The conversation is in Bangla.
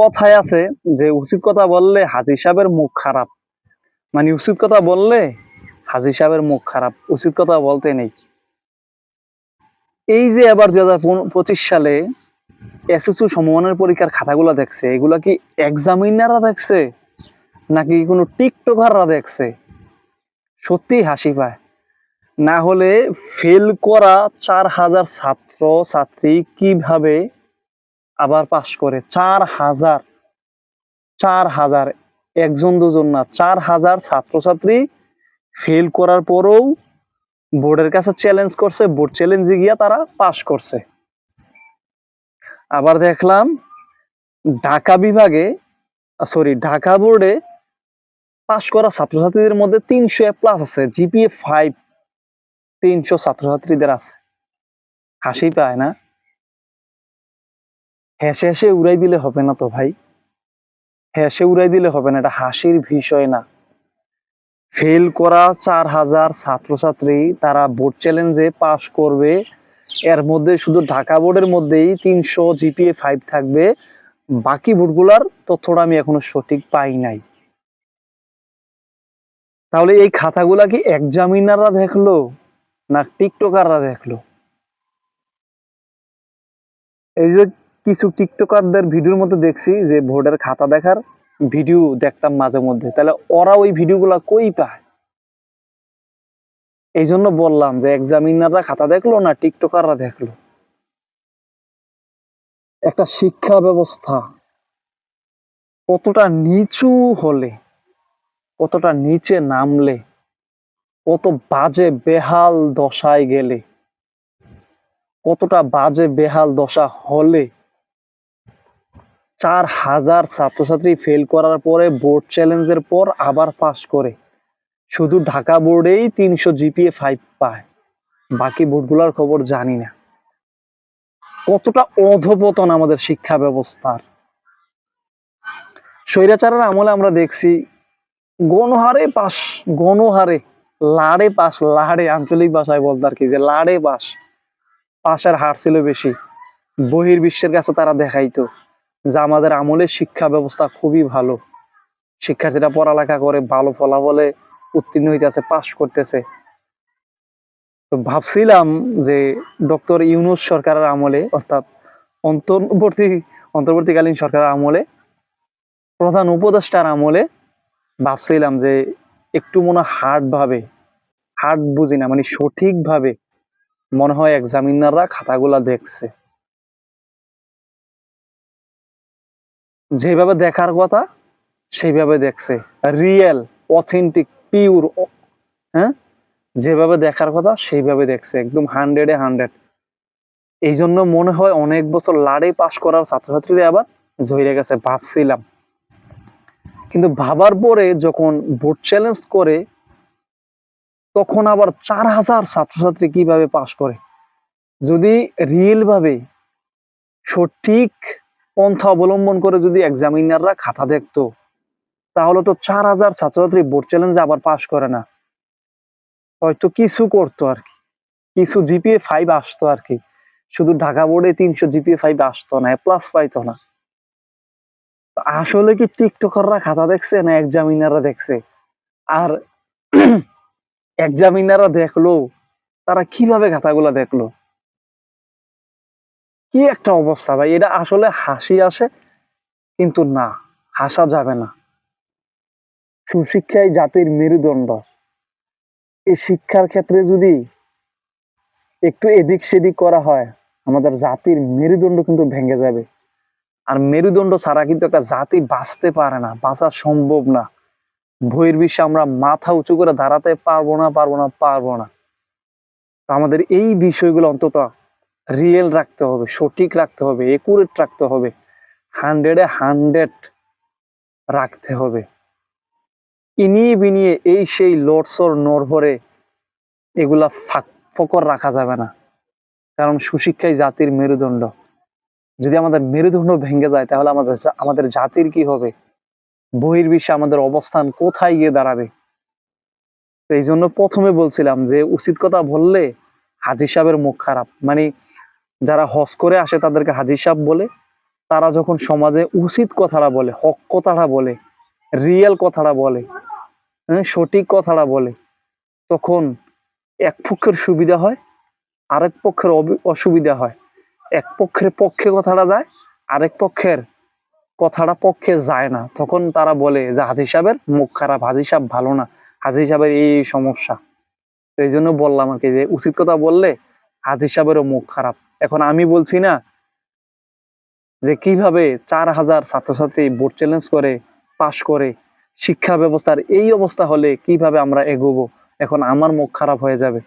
কথায় আছে যে উচিত কথা বললে হাজি সাহেবের মুখ খারাপ। মানে উচিত কথা বললে হাজি সাহেবের মুখ খারাপ, উচিত কথা বলতে নেই। এই যে এবার দুই হাজার পঁচিশ সালে এসএসসি সমমানের পরীক্ষার খাতাগুলো দেখছে, এগুলা কি এক্সামিনাররা দেখছে? নাকি কোনো টিকটকাররা দেখছে? সত্যি হাসি পায়। না হলে ফেল করা চার হাজার ছাত্র ছাত্রী কীভাবে আবার পাশ করে চার হাজার চার হাজার, একজন দুজন না, চার হাজার ছাত্রছাত্রী ফেল করার পরেও বোর্ডের কাছে চ্যালেঞ্জ করছে, বোর্ড চ্যালেঞ্জে গিয়া তারা পাশ করছে। আবার দেখলাম ঢাকা বিভাগে সরি ঢাকা বোর্ডে পাশ করা ছাত্রছাত্রীদের মধ্যে তিনশো এ প্লাস আছে জিপিএ ফাইভ তিনশো ছাত্রছাত্রীদের আছে। হাসি পায় না? হেসে হেসে উড়াই দিলে হবে না তো ভাই? হেসে উড়াই দিলে হবে না, এটা হাসির বিষয় না। ফেল করা চার হাজার ছাত্রছাত্রী, তারা বোর্ড চ্যালেঞ্জে পাশ করবে। এর মধ্যে শুধু ঢাকা বোর্ডের মধ্যেই তিনশো জিপিএ ফাইভ থাকবে। বাকি বোর্ডগুলার তথ্যটা আমি এখনও সঠিক পাই নাই। তাহলে এই খাতাগুলা কি এক্সামিনাররা দেখল না টিকটকাররা দেখল? এই যে কিছু টিকটকারদের ভিডিওর মধ্যে দেখছি যে ভোটের খাতা দেখার ভিডিও দেখতাম মাঝে মধ্যে। তাহলে ওরা ওই ভিডিওগুলা কই পায়? এই জন্য বললাম যে এক্সামিনাররা খাতা দেখল না টিকটকাররা দেখল? একটা শিক্ষা ব্যবস্থা কতটা নিচু হলে, কতটা নিচে নামলে, কত বাজে বেহাল দশায় গেলে, কতটা বাজে বেহাল দশা হলে চার হাজার ছাত্রছাত্রী ফেল করার পরে বোর্ড চ্যালেঞ্জের পর আবার পাস করে। শুধু ঢাকা বোর্ডেই তিনশো জিপিএ ফাইভ পায়। বাকি বোর্ডগুলোর খবর জানি না। কতটা অধপতন আমাদের শিক্ষা ব্যবস্থার। স্বৈরাচারের আমলে আমরা দেখছি, গণহারে পাস গণহারে, লাড়ে পাস লাড়ে, আঞ্চলিক ভাষায় বলতে আর কি, যে লাড়ে পাস পাশের হার ছিল বেশি। বহির্বিশ্বের কাছে তারা দেখাইতো। যে আমাদের আমলে শিক্ষা ব্যবস্থা খুবই ভালো। শিক্ষার্থীরা পড়ালেখা করে, ভালো ফলাফলে উত্তীর্ণ হইতেছে পাশ করতেছে। তো ভাবছিলাম যে ডক্টর ইউনুস সরকারের আমলে, অর্থাৎ অন্তর্বর্তী, অন্তর্বর্তীকালীন সরকারের আমলে, প্রধান উপদেষ্টার আমলে, ভাবছিলাম যে একটু মনে হার্ড ভাবে হার্ড বুঝি না মানে সঠিকভাবে মনে হয় এক্সামিনাররা খাতাগুলা দেখছে। যেভাবে দেখার কথা, সেইভাবে দেখছে। রিয়েল, অথেন্টিক, পিওর হ্যাঁ? যেভাবে দেখার কথা, সেইভাবে দেখছে, একদম হান্ড্রেডে হান্ড্রেড। এই জন্য মনে হয় অনেক বছর লাড়ে পাশ করার ছাত্রছাত্রীরা আবার জয়রে গেছে, ভাবছিলাম। কিন্তু ভাবার পরে যখন বোর্ড চ্যালেঞ্জ করে, তখন আবার চার হাজার ছাত্রছাত্রী কীভাবে পাশ করে? যদি রিয়েল ভাবে সঠিক পন্থা অবলম্বন করে যদি এক্সামিনাররা খাতা দেখতো, তাহলে তো চার হাজার ছাত্রছাত্রী বোর্ড চ্যালেঞ্জে আবার পাশ করে না। হয়তো কিছু করতো আর কি। কিছু জিপিএ ফাইভ আসতো আর কি। শুধু ঢাকা বোর্ডে তিনশো জিপিএ ফাইভ আসতো না প্লাস পাইতো না। আসলে কি টিকটকাররা খাতা দেখছে না এক্সামিনাররা দেখছে? আর এক্সামিনাররা দেখল, তারা কীভাবে খাতাগুলো দেখল? কি একটা অবস্থা ভাই? এটা আসলে হাসি আসে, কিন্তু না, হাসা যাবে না। সুশিক্ষাই জাতির মেরুদণ্ড। এই শিক্ষার ক্ষেত্রে যদি একটু এদিক সেদিক করা হয়, আমাদের জাতির মেরুদণ্ড কিন্তু ভেঙে যাবে। আর মেরুদণ্ড ছাড়া কিন্তু একটা জাতি বাঁচতে পারে না, বাঁচা সম্ভব না। বইয়ের বিশ্বে আমরা মাথা উঁচু করে দাঁড়াতে পারব না পারব না পারব না। আমাদের এই বিষয়গুলো অন্তত রিয়েল রাখতে হবে, সঠিক রাখতে হবে একুরেট রাখতে হবে হান্ড্রেডে হান্ড্রেড রাখতে হবে। ইনিয়ে বিনিয়ে এই সেই লড়সর নড়ভরে এগুলা ফাঁক ফকর রাখা যাবে না। কারণ সুশিক্ষাই জাতির মেরুদণ্ড। যদি আমাদের মেরুদণ্ড ভেঙে যায়, তাহলে আমাদের আমাদের জাতির কি হবে? বহির্বিশ্বে আমাদের অবস্থান কোথায় গিয়ে দাঁড়াবে? এই জন্য প্রথমে বলছিলাম যে, উচিত কথা বললে হাজি সাহেবের মুখ খারাপ। মানে যারা হজ করে আসে তাদেরকে হাজির সাহেব বলে তারা যখন সমাজে উচিত কথাটা বলে হক কথাটা বলে রিয়েল কথাটা বলে হ্যাঁ, সঠিক কথাটা বলে তখন এক পক্ষের সুবিধা হয় আরেক পক্ষের অসুবিধা হয়। এক পক্ষের পক্ষে কথাটা যায় আরেক পক্ষের কথাটা পক্ষে যায় না। তখন তারা বলে যে হাজি সাহেবের মুখ খারাপ হাজি সাহেব ভালো না হাজি সাহেবের এই সমস্যা। এই জন্য বললাম আর কি যে উচিত কথা বললে হাজি সাহেবেরও মুখ খারাপ। এখন আমি বলছি না যে কীভাবে চার হাজার ছাত্রছাত্রী বোর্ড চ্যালেঞ্জ করে, পাশ করে, শিক্ষা ব্যবস্থার এই অবস্থা হলে কীভাবে আমরা এগোবো? এখন আমার মুখ খারাপ হয়ে যাবে।